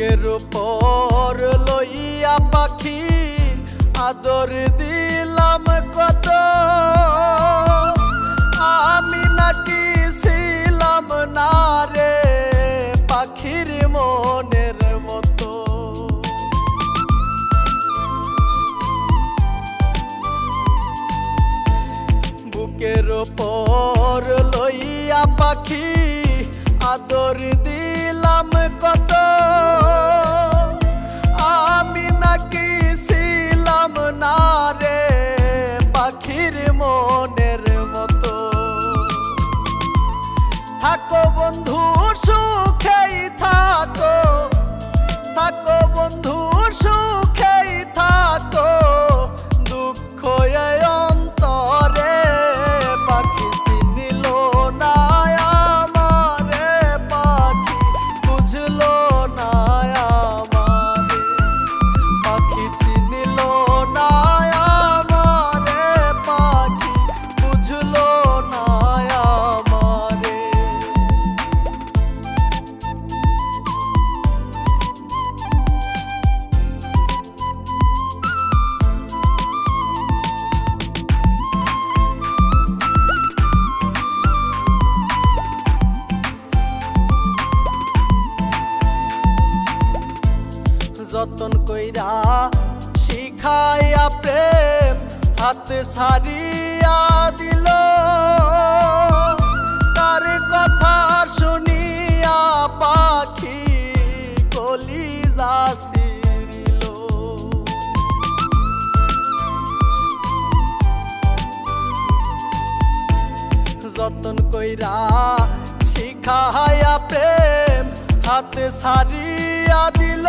বুকের পর লইয়া পাখি আদর দিলাম কত। আমি নাকি ছিলাম না রে পাখির মনের মতো। বুকের উপর লইয়া পাখি আদর দিলাম Jacob যতন কইরা শিখাইয়া প্রেম হাত সারিয়া দিল। তার কথা শুনিয়া পাখি কলিজা সিরিল যতন কইরা শিখাইয়া প্রেম হাতে সারিয়া দিল।